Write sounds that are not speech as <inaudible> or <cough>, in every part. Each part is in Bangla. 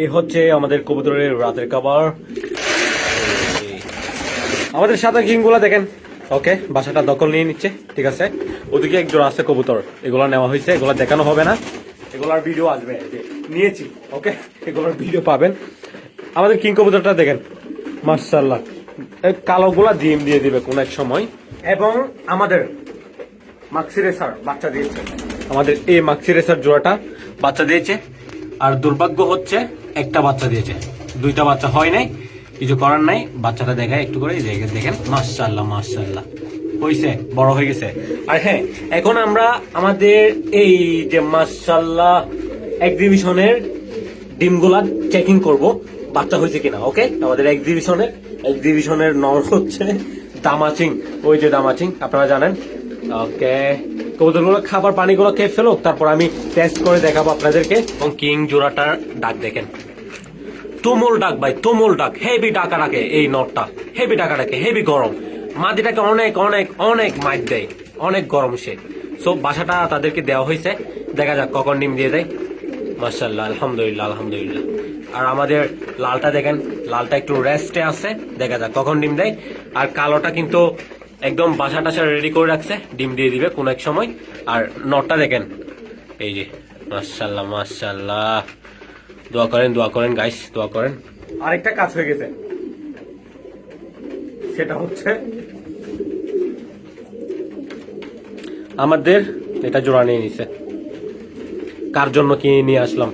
এই হচ্ছে আমাদের কবুতরের রাতের খাবার। আমাদের সাদা কিংগুলা দেখেন। ওকে, বাসাটা দখল নিয়ে নিচ্ছে, ঠিক আছে? ওদিকে এক জোড়া আছে কবুতর, এগুলো নেওয়া হয়েছে, এগুলো দেখানো হবে না। এগুলার ভিডিও আসবে নিয়েছি, ওকে? এগুলোর ভিডিও পাবেন। আমাদের কিং কবুতরটা দেখেন মার্শাল্লাহ কালো গুলা ডিম দিয়ে দিবে কোন এক সময়। এবং আমাদের মাক্সি রেসার বাচ্চা দিয়েছে। আমাদের এই মাক্সি রেসার জোড়াটা বাচ্চা দিয়েছে। আর দুর্ভাগ্য হচ্ছে একটা বাচ্চা দিয়েছে। দুইটা বাচ্চা হয় নাই, কিছু করার নাই। বাচ্চাটা দেখায় একটু করে, দেখে- দেখেন মাশাল্লাহ মাশাল্লাহ হয়েছে বড় হয়ে গেছে। আর হ্যাঁ এখন আমরা আমাদের এই যে মাশাল্লাহ এক্সিবিশনের ডিমগুলা চেকিং করব, বাচ্চা হয়েছে কিনা ওকে আমাদের এক্সিবিশনের এক্সিবিশনের নর হচ্ছে দামাচিং। ওই যে দামাচিং, আপনারা জানেন। ওকে, কবুতরগুলো, খাবার পানিগুলো খেয়ে ফেলো তারপর আমি টেস্ট করে দেখাবো আপনাদেরকে। এবং কিং জোড়াটার ডাক দেখেন। তুমুল ডাক ভাই, তুমুল ডাক। হেভি ডাকা ডাকে এই নটটা। হেভি ডাকা ডাকে হেভি গরম। মাদিটাকে অনেক অনেক অনেক মাইট দেয়। অনেক গরম সে। সো বাসাটা তাদেরকে দেওয়া হয়েছে। দেখা যাক কখন ডিম দিয়ে দেয়। মার্শাল্লাহ আলহামদুলিল্লাহ আলহামদুলিল্লাহ। আর আমাদের লালটা দেখেন, লালটা একটু রেস্টে আছে। দেখা যাক কখন ডিম দেয়। আর কালোটা কিন্তু একদম বাসা টাসা রেডি করে রাখছে। ডিম দিয়ে দিবে কোন এক সময়। আর নটটা দেখেন, এই যে মার্শাল্লাহ মার্শাল্লাহ দোয়া করেন দোয়া করেন গাইস দোয়া করেন। আরেকটা কাজ হয়ে গেছে। সেটা হচ্ছে আমাদের এটা জোড়া নিয়ে নিছে। কার জন্য কিনে নিয়ে আসলাম?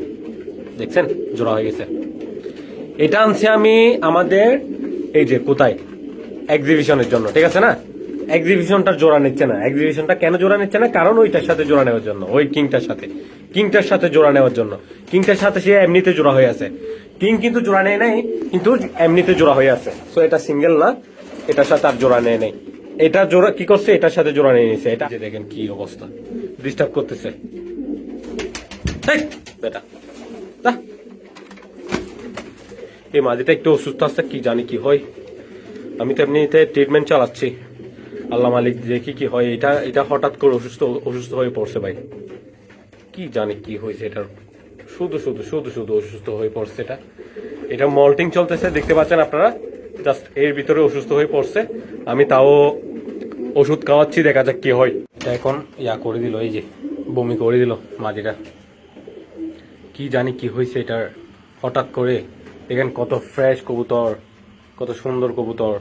দেখছেন? জোড়া হয়ে গেছে। এটা আনছি আমি আমাদের এই যে কোথায়? এক্সিবিশনের জন্য ঠিক আছে না? এক্সিবিশনটার জোড়া নিচ্ছে না। এক্সিবিশনটা কেন জোড়া নিচ্ছে না? কারণ ওইটার সাথে জোড়া নেওয়ার জন্য। ওই কিংটার সাথে। কিংটার সাথে জোড়া নেওয়ার জন্য। কিংটার সাথে সে এমনিতে জোড়া হয়ে আছে। কিং কিন্তু জোড়া নেয় নাই, কিন্তু এমনিতে জোড়া হয়ে আছে। তো এটা সিঙ্গেল না। এটার সাথে আর জোড়া নেয় নাই। এটা জোড়া কি করছে? এটার সাথে জোড়া নিয়ে নিছে। এটা দেখেন কি অবস্থা। ডিস্টার্ব করতেছে। বেটা। এই মাঝিটা একটু অসুস্থ আছে, কি জানি কি হয়। আমি তো এমনিতে ট্রিটমেন্ট চালাচ্ছি। আল্লাহ মালিক দেখি কি হয়, এটা এটা হঠাৎ করে অসুস্থ অসুস্থ হয়ে পড়ছে ভাই। কি জানি কি হয়েছে এটার। শুধু শুধু শুধু শুধু অসুস্থ হয়ে পড়ছে এটা। এটা মল্টিং চলতেছে, দেখতে পাচ্ছেন আপনারা? জাস্ট এর ভিতরে অসুস্থ হয়ে পড়ছে। আমি তাও ওষুধ খাওয়াচ্ছি, দেখা যাক কি হয়। এটা এখন ইয়া করে দিল, এই যে, বমি করে দিল মাঝিটা। কি জানি কি হয়েছে এটার। হঠাৎ করে, দেখেন কত ফ্রেশ কবুতর, কত সুন্দর কবুতর।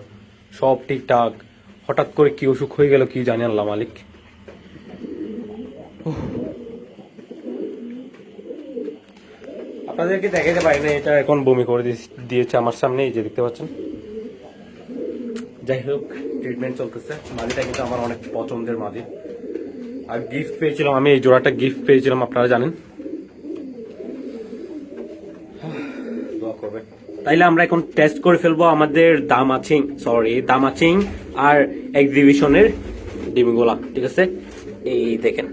সব ঠিকঠাক। হঠাৎ করে কি অসুখ হয়ে গেল কি জানি আল্লাহ মালিক। আপনাদেরকে দেখাতে পারি না এটা এখন বমি করে দিয়েছে আমার সামনে, এই যে দেখতে পাচ্ছেন। যাই হোক ট্রিটমেন্ট চলতেছে। মাদিটা কিন্তু আমার অনেক পছন্দের মাদি। আর গিফট পেয়েছিলাম আমি, এই জোড়াটা গিফট পেয়েছিলাম, আপনারা জানেন দোয়া করবেন তাইলে আমরা এখন টেস্ট করে ফেলব আমাদের দামাচিং সরি দামাচিং আর এক্সিবিশনের ডিমগুলা, ঠিক আছে? এই দেখেন।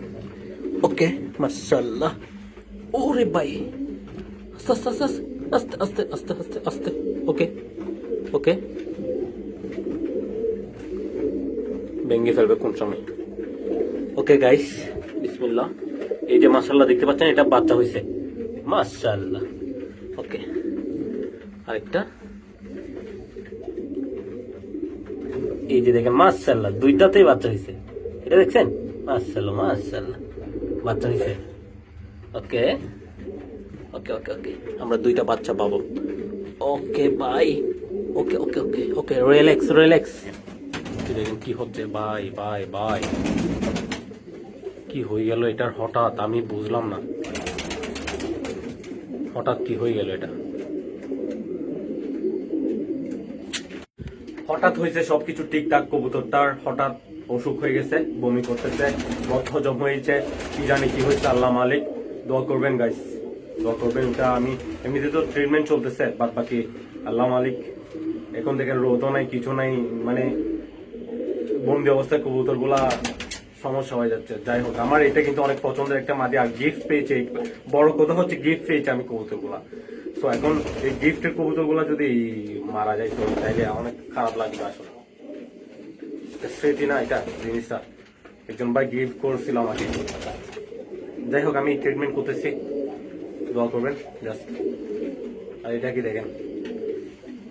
ওকে মাশাল্লাহ ওরে ভাই। আস্তে আস্তে আস্তে আস্তে আস্তে আস্তে আস্তে আস্তে। ওকে ওকে ভেঙে ফেলবে কোন সময়। ওকে গাইস বিসমিল্লাহ। এই যে মাশাল্লাহ দেখতে পাচ্ছেন, এটা বাচ্চা হয়েছে মাশাল্লাহ ওকে আরেকটা। এই যে দেখেন মাশাল্লাহ দুইটাতেই বাচ্চা হয়েছে এটা দেখছেন? মাশাল্লাহ মাশাল্লাহ বাচ্চা হয়েছে ওকে ওকে ওকে ওকে, আমরা দুইটা বাচ্চা পাবো। Okay, bye. Okay okay okay okay relax relax দেখেন কি হচ্ছে? Bye bye bye. কি হয়ে গেল এটার? হঠাৎ, আমি বুঝলাম না। হঠাৎ কি হয়ে গেল এটা? হঠাৎ হয়েছে সবকিছু ঠিকঠাক, কবুতরটার হঠাৎ অসুখ হয়ে গেছে, বমি করতেছে, রক্ত হজম হয়েছে, কি জানি কি হয়েছে, আল্লাহ মালিক, দোয়া করবেন গাইস দোয়া করবেন ওটা আমি এমনিতে তো ট্রিটমেন্ট চলতেছে, বাদ বাকি আল্লাহ মালিক, এখন থেকে রোদও নাই, কিছু নাই মানে বন্দি অবস্থায় কবুতরগুলা সমস্যা হয়ে যাচ্ছে। যাই হোক, আমার এটা কিন্তু অনেক পছন্দের একটা মাদি, আর গিফট পেয়েছে, বড় কথা হচ্ছে গিফট পেয়েছে আমি কবুতরগুলা এখন এই গিফটের কবুতরগুলা যদি মারা যায়, তো তাইলে অনেক খারাপ লাগবে আসলে। স্মৃতি না, এটা জিনিসটা। একজন ভাই গিফট করছিল আমাকে। যাই হোক, আমি ট্রিটমেন্ট করতেছি। দোয়া করবেন জাস্ট আর এটা কি দেখেন?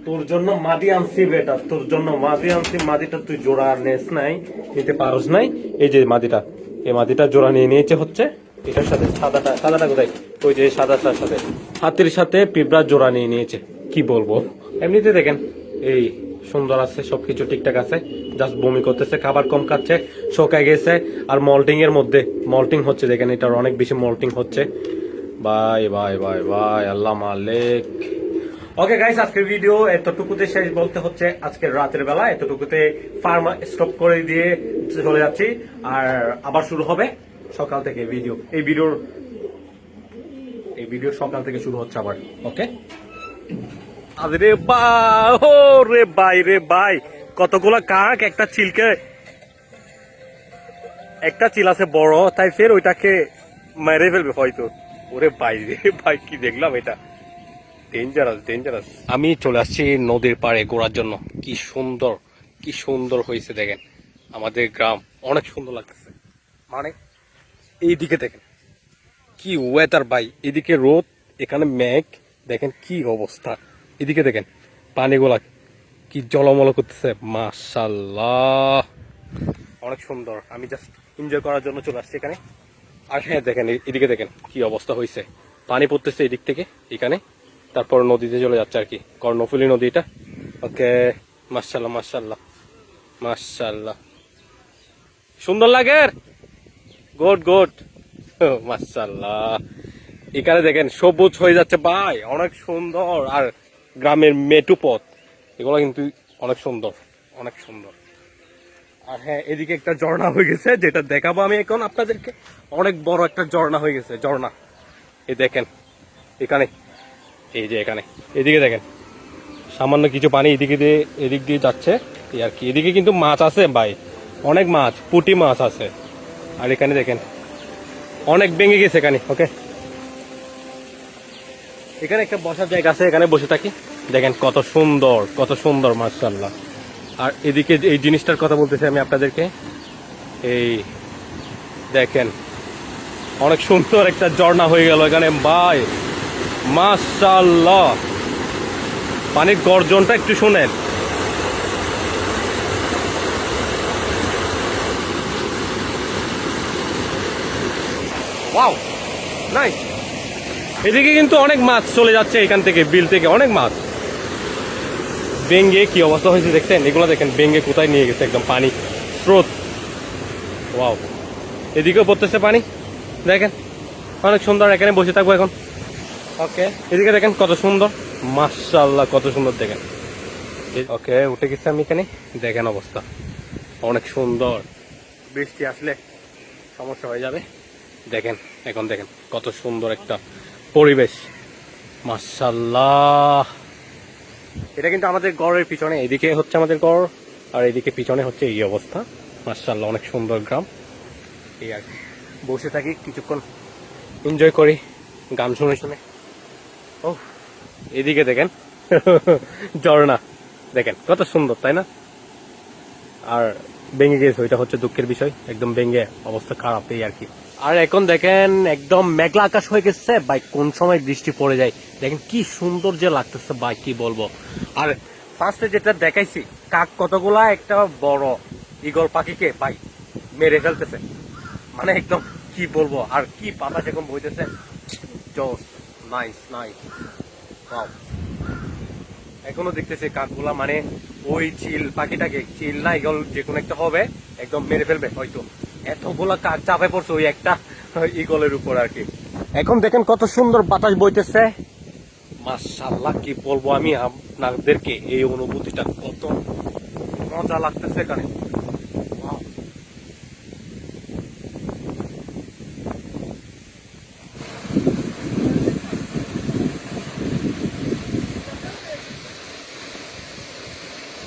তোর জন্য মাদি আনছি বেটা, তোর জন্য মাদি আনছি। মাদিটা তুই জোড়া নেস নাই, নিতে পারস নাই। এই যে মাদিটা, এই মাদিটা জোড়া নিয়ে নিয়েছে হচ্ছে। এটার সাথে সাদাটা সাদাটা কোথায়? ওই যে সাদাটার সাথে। হাতির সাথে পিঁপড়া জোড়া নিয়ে নিয়েছে। কি বলব? এমনিতে দেখেন, এই সুন্দর আছে, সবকিছু ঠিকঠাক আছে। জাস্ট বমি করতেছে, খাবার কম খাচ্ছে, শোকায় গেছে, আর মল্টিং এর মধ্যে, মল্টিং হচ্ছে, দেখেন এটার অনেক বেশি মল্টিং হচ্ছে। বাই বাই বাই বাই আল্লাহ মালিক। ওকে গাইস আজকের ভিডিও এতটুকুতে শেষ বলতে হচ্ছে, আজকের রাতের বেলা এতটুকুতে ফার্ম স্টপ করে দিয়ে চলে যাচ্ছি। আর আবার শুরু হবে সকাল থেকে ভিডিও এই ভিডিওর এই ভিডিও সকাল থেকে শুরু হচ্ছে আবার। ওকে আরে বা ও রে ভাই রে ভাই কতগুলা কাক একটা চিলকে একটা চিল আছে বড় তাই ফের ওইটাকে মেরে ফেলবে হয়তো। ওরে ভাই রে ভাই কি দেখলাম এটা? ডেঞ্জারাস ডেঞ্জারাস আমি চলে আসছি নদীর পাড়ে ঘোরার জন্য। কি সুন্দর কি সুন্দর হয়েছে দেখেন। আমাদের গ্রাম অনেক সুন্দর লাগতেছে। মানে এইদিকে দেখেন। কি ওয়েদার ভাই, এদিকে রোদ, এখানে মেঘ, দেখেন কি অবস্থা। এদিকে দেখেন, পানিগুলা কি জলমল করতেছে মাশাল্লাহ অনেক সুন্দর, আমি জাস্ট এনজয় করার জন্য চলে আসছি এখানে। আর হ্যাঁ দেখেন এদিকে দেখেন কি অবস্থা হয়েছে পানি পড়তেছে এদিক থেকে, এখানে। তারপর নদীতে চলে যাচ্ছে আর কি, কর্ণফুলী নদী এটা ওকে মার্শাল্লাহ মার্শাল্লাহ মার্শাল্লাহ সুন্দর লাগে গুড গুড মার্শাল্লাহ এখানে দেখেন, সবুজ হয়ে যাচ্ছে, ভাই। অনেক সুন্দর। আর গ্রামের মেটু পথ, এগুলো কিন্তু অনেক সুন্দর অনেক সুন্দর। আর হ্যাঁ এদিকে একটা ঝর্ণা হয়ে গেছে, যেটা দেখাবো আমি এখন আপনাদেরকে। অনেক বড় একটা ঝর্ণা হয়ে গেছে, ঝর্ণা। এই দেখেন, এখানে, এই যে এখানে। এদিকে দেখেন, সামান্য কিছু পানি এদিকে দিয়ে, এদিক দিয়ে যাচ্ছে। এই আর কি, এদিকে কিন্তু মাছ আছে, ভাই। অনেক মাছ, পুঁটি মাছ আছে। আর এখানে দেখেন। অনেক ভেঙে গেছে এখানে ওকে এখানে একটা বসার জায়গা আছে, এখানে বসে থাকি। দেখেন কত সুন্দর কত সুন্দর মার্শাল্লাহ আর এদিকে এই জিনিসটার কথা বলতেছি আমি আপনাদেরকে। এই দেখেন, অনেক সুন্দর একটা ঝর্ণা হয়ে গেল এখানে, ভাই। মাশাল্লাহ পানির গর্জনটা একটু শোনেন। ওয়াও নাই এদিকে কিন্তু অনেক মাছ চলে যাচ্ছে এখান থেকে বিল থেকে অনেক মাছ। বেঙ্গে কি অবস্থা হয়েছে দেখছেন? এগুলো দেখেন বেঙ্গে কোথায় নিয়ে গেছে একদম পানি স্রোত। ওয়াও এদিকেও পড়তেছে পানি দেখেন। অনেক সুন্দর এখানে বসে থাকব এখন। ওকে এদিকে দেখেন কত সুন্দর মাশাল্লাহ কত সুন্দর দেখেন। ওকে উঠে গেছি আমি এখানে দেখেন অবস্থা। অনেক সুন্দর। বৃষ্টি আসলে সমস্যা হয়ে যাবে। দেখেন, এখন দেখেন, কত সুন্দর একটা পরিবেশ। মাশাল্লাহ এটা কিন্তু আমাদের গড়ের পিছনে, এদিকে হচ্ছে আমাদের গড়, আর এদিকে পিছনে হচ্ছে এই অবস্থা। মার্শাল্লাহ অনেক সুন্দর গ্রাম। এই আর। বসে থাকি, কিছুক্ষণ এনজয় করি, গান শুনে শুনে। ও এদিকে দেখেন, <laughs> ঝর্ণা। দেখেন, কত সুন্দর, তাই না? আর ভেঙে গেছে, ওইটা হচ্ছে দুঃখের বিষয়। একদম ভেঙে অবস্থা খারাপ এই আর কি। আর এখন দেখেন, একদম মেঘলা আকাশ হয়ে গেছে। ভাই, কোন সময় বৃষ্টি পড়ে যায়? দেখেন কি সুন্দর যে লাগতেছে, ভাই, কি বলব। আর ফার্স্টে যেটা দেখাইছি, কাক কতগুলা একটা বড় ইগল পাখিকে, ভাই, মেরে ফেলতেছে। মানে একদম কি বলব, আর কি পাতা যখন বইতেছে। জোস নাইস নাইস এখনও দেখতেছে কাকগুলা মানে ওই চিল, পাখিটাকে চিল না ইগল যে কোনো একটা হবে, একদম মেরে ফেলবে, হয়তো। এতগুলা কাক চাপে পড়ছে ওই একটা ইগলের উপর আর কি। এখন দেখেন কত সুন্দর বাতাস বইতেছে। মাসাল্লাহ কি বলব আমি আপনাদেরকে এই অনুভূতিটা, কত মজা লাগতেছে এখানে।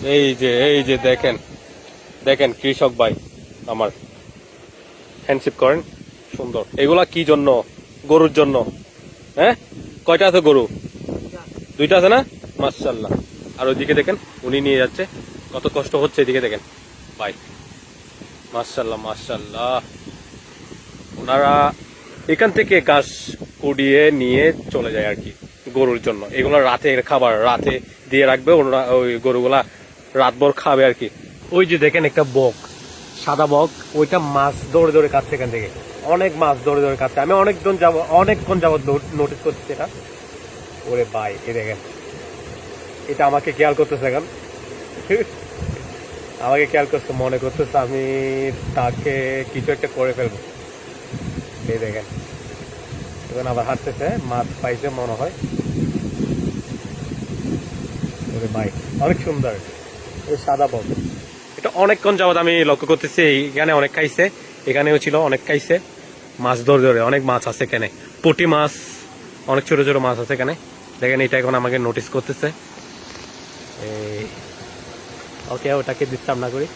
এই যে এই যে দেখেন দেখেন কৃষক ভাই আমার হ্যান্ডশিপ করেন, সুন্দর। এগুলা কি জন্য? গরুর জন্য। হ্যাঁ? কয়টা আছে গরু? দুইটা আছে না? মার্শাল্লাহ আর ওইদিকে দেখেন, উনি নিয়ে যাচ্ছে। কত কষ্ট হচ্ছে এদিকে দেখেন। ভাই মার্শাল্লাহ মার্শাল্লাহ ওনারা এখান থেকে ঘাস কুড়িয়ে নিয়ে চলে যায় আর কি, গরুর জন্য। এগুলো রাতের খাবার, রাতে দিয়ে রাখবে ওনারা ওই গরুগুলা রাতভর খাবে আর কি। ওই যে দেখেন একটা বক, সাদা বক, ওইটা মাছ দৌড়ে দৌড়ে কাটছে এখান থেকে। অনেক মাছ দৌড়ে দৌড়ে কাটছে। আমি অনেকজন যাব, অনেকক্ষণ যাবত নোটিস করছি এটা। ওরে ভাই এ দেখেন। এটা আমাকে খেয়াল করতেছে এখন। <laughs> আমাকে খেয়াল করতে মনে করতেছে আমি তাকে কিছু একটা করে ফেলব। এই দেখেন। এখন আবার হাঁটতেছে, মাছ পাইছে মনে হয়। ওরে ভাই, অনেক সুন্দর। সাদা বক এটা অনেকক্ষণ যাবত আমি লক্ষ্য করতেছি এখানে অনেক খাইছে, এখানেও ছিল, অনেক খাইছে। মাছ ধরে ধরে, অনেক মাছ আছে এখানে। পুঁটি মাছ, অনেক ছোট ছোট মাছ আছে এখানে। দেখেন, এটা এখন আমাকে নোটিস করতেছে। ওকে, ওটাকে ডিস্টার্ব না করি।